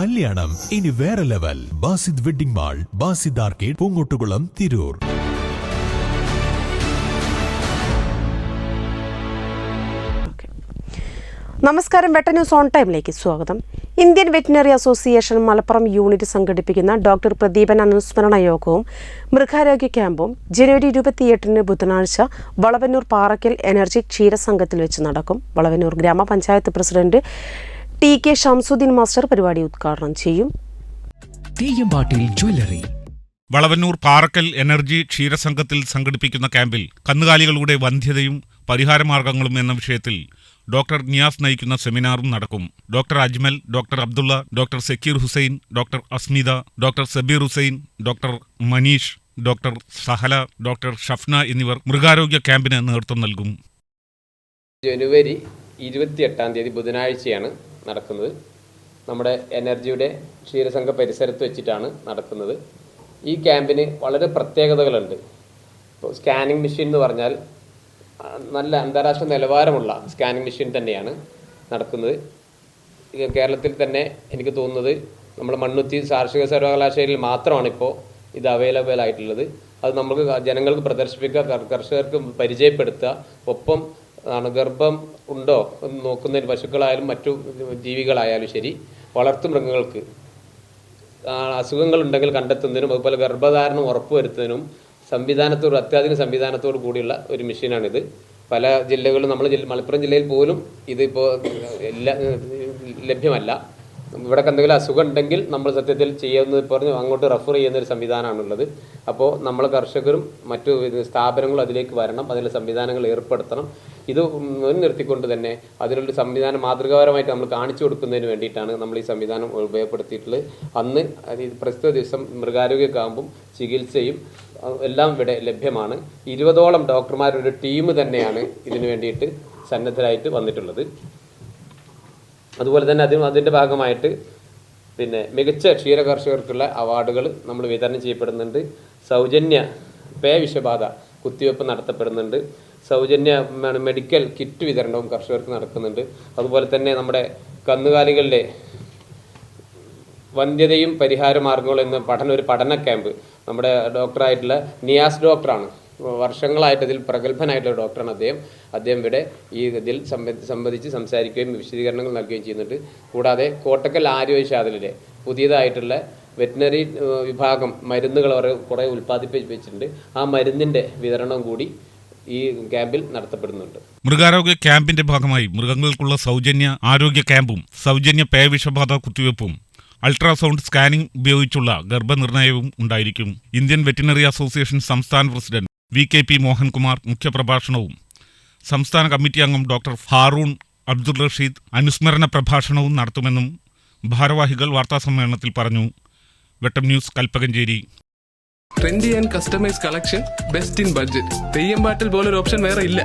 കല്യാണം. ഇനി വേറെ level. Basid wedding mall Basid arcade Poongottukulam Tirur. നമസ്കാരം വെട്ട ന്യൂസ് ഓൺ ടൈമിലേക്ക് സ്വാഗതം. Indian veterinary association Malappuram unit സംഘടിപ്പിക്കുന്ന ഡോക്ടർ പ്രദീപൻ അനുസ്മരണ യോഗവും മൃഗാരോഗ്യ ക്യാമ്പും ജനുവരി ഇരുപത്തിയെട്ടിന് ബുധനാഴ്ച വളവന്നൂർ പാറക്കൽ എനർജി ക്ഷീരസംഘത്തിൽ വെച്ച് നടക്കും. വളവന്നൂർ ഗ്രാമപഞ്ചായത്ത് president T K Shamsuddin master പരിപാടി ഉദ്ഘാടനം ചെയ്യും. ജ്വല്ലറി. വളവന്നൂർ പാറക്കൽ എനർജി ക്ഷീരസംഘത്തിൽ സംഘടിപ്പിക്കുന്ന ക്യാമ്പിൽ കന്നുകാലികളുടെ വന്ധ്യതയും പരിഹാരമാർഗങ്ങളും എന്ന വിഷയത്തിൽ ഡോക്ടർ നിയാസ് നയിക്കുന്ന സെമിനാറും നടക്കും. Doctor Ajmal doctor Abdulla doctor Zakir Hussain doctor Asmitha doctor Sabeer Hussain doctor Manish doctor Sahala doctor Shafna എന്നിവർ മൃഗാരോഗ്യ ക്യാമ്പിന് നേതൃത്വം നൽകും. ജനുവരി ഇരുപത്തിയെട്ടാം തീയതി ബുധനാഴ്ചയാണ് നടക്കുന്നത്. നമ്മുടെ എനർജിയുടെ ക്ഷീരസംഘ പരിസരത്ത് വെച്ചിട്ടാണ് നടക്കുന്നത്. ഈ ക്യാമ്പിന് വളരെ പ്രത്യേകതകളുണ്ട്. ഇപ്പോൾ സ്കാനിങ് മെഷീൻ എന്ന് പറഞ്ഞാൽ നല്ല അന്താരാഷ്ട്ര നിലവാരമുള്ള സ്കാനിങ് മെഷീൻ തന്നെയാണ് നടക്കുന്നത്. കേരളത്തിൽ തന്നെ എനിക്ക് തോന്നുന്നത് നമ്മൾ മണ്ണുത്തി കാർഷിക സർവകലാശാലയിൽ മാത്രമാണ് ഇപ്പോൾ ഇത് അവൈലബിൾ ആയിട്ടുള്ളത്. അത് നമുക്ക് ജനങ്ങൾക്ക് പ്രദർശിപ്പിക്കുക കർ- കർഷകർക്ക് പരിചയപ്പെടുത്തുക ഒപ്പം ഗർഭം ഉണ്ടോ എന്ന് നോക്കുന്നതിന് പശുക്കളായാലും മറ്റു ജീവികളായാലും ശരി വളർത്തു മൃഗങ്ങൾക്ക്. അസുഖങ്ങൾ ഉണ്ടെങ്കിൽ കണ്ടെത്തുന്നതിനും അതുപോലെ ഗർഭധാരണം ഉറപ്പുവരുത്തുന്നതിനും സംവിധാനത്തോട് അത്യാധുനിക സംവിധാനത്തോട് കൂടിയുള്ള ഒരു മെഷീനാണിത്. പല ജില്ലകളിലും നമ്മൾ മലപ്പുറം ജില്ലയിൽ പോലും ഇതിപ്പോൾ എല്ലാ ലഭ്യമല്ല. ഇവിടെ എന്തെങ്കിലും അസുഖം ഉണ്ടെങ്കിൽ നമ്മൾ സത്യത്തിൽ ചെയ്യുന്നത് പറഞ്ഞ് അങ്ങോട്ട് റെഫർ ചെയ്യുന്ന ഒരു സംവിധാനമാണുള്ളത്. അപ്പോൾ നമ്മൾ കർഷകരും മറ്റു സ്ഥാപനങ്ങളും അതിലേക്ക് വരണം അതിൽ സംവിധാനങ്ങൾ ഏർപ്പെടുത്തണം. ഇത് മുൻനിർത്തിക്കൊണ്ട് തന്നെ അതിനുള്ള സംവിധാനം മാതൃകാപരമായിട്ട് നമ്മൾ കാണിച്ചു കൊടുക്കുന്നതിന് വേണ്ടിയിട്ടാണ് നമ്മൾ ഈ സംവിധാനം ഉപയോഗപ്പെടുത്തിയിട്ടുള്ളത്. അന്ന് പ്രസ്തുത ദിവസം മൃഗാരോഗ്യ ക്യാമ്പും ചികിത്സയും എല്ലാം ഇവിടെ ലഭ്യമാണ്. ഇരുപതോളം ഡോക്ടർമാരുടെ ടീം തന്നെയാണ് ഇതിനു വേണ്ടിയിട്ട് സന്നദ്ധരായിട്ട് വന്നിട്ടുള്ളത്. അതുപോലെ തന്നെ അതിന് അതിന്റെ ഭാഗമായിട്ട് പിന്നെ മികച്ച ക്ഷീര കർഷകർക്കുള്ള അവാർഡുകൾ നമ്മൾ വിതരണം ചെയ്യപ്പെടുന്നുണ്ട്. സൗജന്യ പേ വിഷബാധ കുത്തിവെപ്പ് നടത്തപ്പെടുന്നുണ്ട്. സൗജന്യ മെഡിക്കൽ കിറ്റ് വിതരണവും കർഷകർക്ക് നടക്കുന്നുണ്ട്. അതുപോലെ തന്നെ നമ്മുടെ കന്നുകാലികളിലെ വന്ധ്യതയും പരിഹാര മാർഗങ്ങളും എന്ന പഠന ഒരു പഠന ക്യാമ്പ് നമ്മുടെ ഡോക്ടറായിട്ടുള്ള നിയാസ് ഡോക്ടറാണ്. വർഷങ്ങളായിട്ട് ഇതിൽ പ്രഗത്ഭനായിട്ടുള്ള ഡോക്ടറാണ് അദ്ദേഹം. അദ്ദേഹം ഇവിടെ ഈ ഇതിൽ സംബന്ധിച്ച് സംസാരിക്കുകയും വിശദീകരണങ്ങൾ നൽകുകയും ചെയ്യുന്നുണ്ട്. കൂടാതെ കോട്ടക്കൽ ആരോഗ്യശാലയിലെ പുതിയതായിട്ടുള്ള വെറ്റിനറി വിഭാഗം മരുന്നുകൾ അവർ കുറേ ഉൽപ്പാദിപ്പിച്ചിട്ടുണ്ട്. ആ മരുന്നിന്റെ വിതരണം കൂടി ഈ ക്യാമ്പിൽ നടത്തപ്പെടുന്നുണ്ട്. മൃഗാരോഗ്യ ക്യാമ്പിന്റെ ഭാഗമായി മൃഗങ്ങൾക്കുള്ള സൗജന്യ ആരോഗ്യ ക്യാമ്പും സൗജന്യ പേവിഷബാധ കുത്തിവെപ്പും അൾട്രാസൗണ്ട് സ്കാനിംഗ് ഉപയോഗിച്ചുള്ള ഗർഭനിർണയവും ഉണ്ടായിരിക്കും. ഇന്ത്യൻ വെറ്റിനറി അസോസിയേഷൻ സംസ്ഥാന president V K P Mohankumar മുഖ്യപ്രഭാഷണവും സംസ്ഥാന കമ്മിറ്റി അംഗം ഡോക്ടർ ഫാറൂൺ അബ്ദുൾ റഷീദ് അനുസ്മരണ പ്രഭാഷണവും നടത്തുമെന്നും ഭാരവാഹികൾ വാർത്താസമ്മേളനത്തിൽ പറഞ്ഞു. Vettam news Kalpakanchery. Trendy and customise collection best in budget. Theyyam പാട്ടിൽ പോലൊരു ഓപ്ഷൻ വേറെ ഇല്ല.